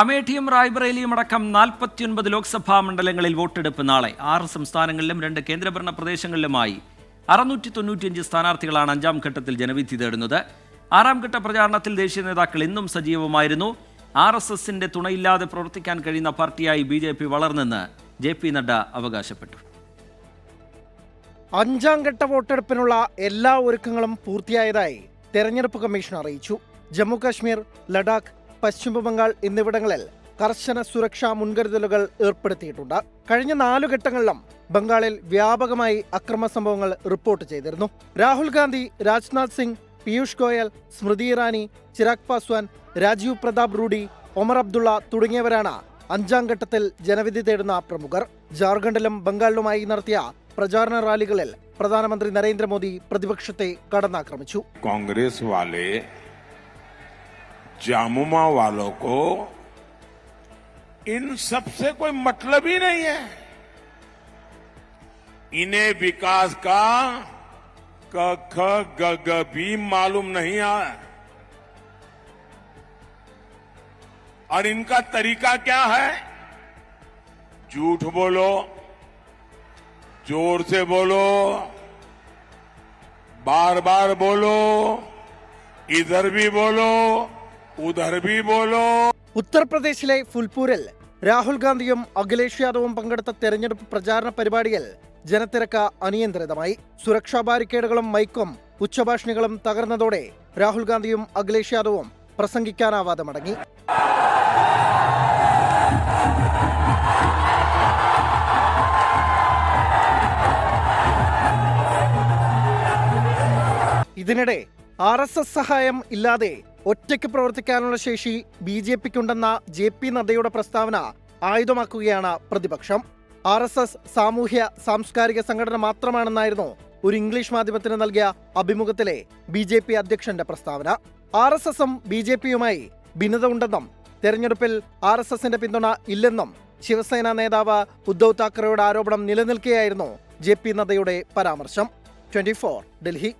അമേഠിയും റായ്ബറേലിയും അടക്കം നാൽപ്പത്തിയൊൻപത് ലോക്സഭാ മണ്ഡലങ്ങളിൽ വോട്ടെടുപ്പ് നാളെ. ആറ് സംസ്ഥാനങ്ങളിലും രണ്ട് കേന്ദ്രഭരണ പ്രദേശങ്ങളിലുമായി അറുന്നൂറ്റി തൊണ്ണൂറ്റിയഞ്ച് സ്ഥാനാർത്ഥികളാണ് അഞ്ചാം ഘട്ടത്തിൽ ജനവിധി തേടുന്നത്. ആറാം ഘട്ട പ്രചാരണത്തിൽ ദേശീയ നേതാക്കൾ ഇന്നും സജീവമായിരുന്നു ആർ എസ് എസിന്റെ തുണയില്ലാതെ പ്രവർത്തിക്കാൻ കഴിയുന്ന പാർട്ടിയായി ബി ജെ പി വളർന്നെന്ന് ജെ പി നഡ്ഡ അവകാശപ്പെട്ടു. അഞ്ചാം ഘട്ട വോട്ടെടുപ്പിനുള്ള എല്ലാ ഒരുക്കങ്ങളും പൂർത്തിയായതായി തെരഞ്ഞെടുപ്പ് കമ്മീഷൻ അറിയിച്ചു. ജമ്മു കാശ്മീർ ലഡാക്ക് പശ്ചിമബംഗാൾ എന്നിവിടങ്ങളിൽ കർശന സുരക്ഷാ മുൻകരുതലുകൾ ഏർപ്പെടുത്തിയിട്ടുണ്ട്. കഴിഞ്ഞ നാലു ഘട്ടങ്ങളിലും ബംഗാളിൽ വ്യാപകമായി അക്രമ സംഭവങ്ങൾ റിപ്പോർട്ട് ചെയ്തിരുന്നു. രാഹുൽ ഗാന്ധി രാജ്നാഥ് സിംഗ് പീയൂഷ് ഗോയൽ സ്മൃതി ഇറാനി ചിരാഗ് പാസ്വാൻ രാജീവ് പ്രതാപ് റൂഡി ഒമർ അബ്ദുള്ള തുടങ്ങിയവരാണ് അഞ്ചാം ഘട്ടത്തിൽ ജനവിധി തേടുന്ന പ്രമുഖർ. ജാർഖണ്ഡിലും ബംഗാളിലുമായി നടത്തിയ പ്രചാരണ റാലികളിൽ പ്രധാനമന്ത്രി നരേന്ദ്രമോദി പ്രതിപക്ഷത്തെ കടന്നാക്രമിച്ചു. കോൺഗ്രസ് വാലേ जामुमा वालों को इन सबसे कोई मतलब ही नहीं है। इन्हें विकास का क ख ग ग भी मालूम नहीं आया और इनका तरीका क्या है? झूठ बोलो, ज़ोर से बोलो, बार बार बोलो, इधर भी बोलो ഉത്തർപ്രദേശിലെ ഫുൽപൂരിൽ രാഹുൽ ഗാന്ധിയും അഖിലേഷ് യാദവും പങ്കെടുത്ത തെരഞ്ഞെടുപ്പ് പ്രചാരണ പരിപാടിയിൽ ജനത്തിരക്ക് അനിയന്ത്രിതമായി. സുരക്ഷാ ബാരിക്കേഡുകളും മൈക്കും ഉച്ചഭാഷണികളും തകർന്നതോടെ രാഹുൽ ഗാന്ധിയും അഖിലേഷ് യാദവും പ്രസംഗിക്കാനാവാതെ മടങ്ങി ഇതിനിടെ ആർ എസ് എസ് സഹായം ഇല്ലാതെ ഒറ്റയ്ക്ക് പ്രവർത്തിക്കാനുള്ള ശേഷി ബി ജെ പിക്കുണ്ടെന്ന ജെ പി നദ്ദയുടെ പ്രസ്താവന ആയുധമാക്കുകയാണ് പ്രതിപക്ഷം. ആർ എസ് എസ് സാമൂഹ്യ സാംസ്കാരിക സംഘടന മാത്രമാണെന്നായിരുന്നു ഒരു ഇംഗ്ലീഷ് മാധ്യമത്തിന് നൽകിയ അഭിമുഖത്തിലെ ബി ജെ പി അധ്യക്ഷന്റെ പ്രസ്താവന. ആർ എസ് എസും ബി ജെ പിയുമായി ഭിന്നത ഉണ്ടെന്നും തെരഞ്ഞെടുപ്പിൽ ആർ എസ് എസിന്റെ പിന്തുണ ഇല്ലെന്നും ശിവസേന നേതാവ് ഉദ്ധവ് താക്കറെയുടെ ആരോപണം നിലനിൽക്കുകയായിരുന്നു ജെ പി നദ്ദയുടെ പരാമർശം. ട്വന്റി ഡൽഹി.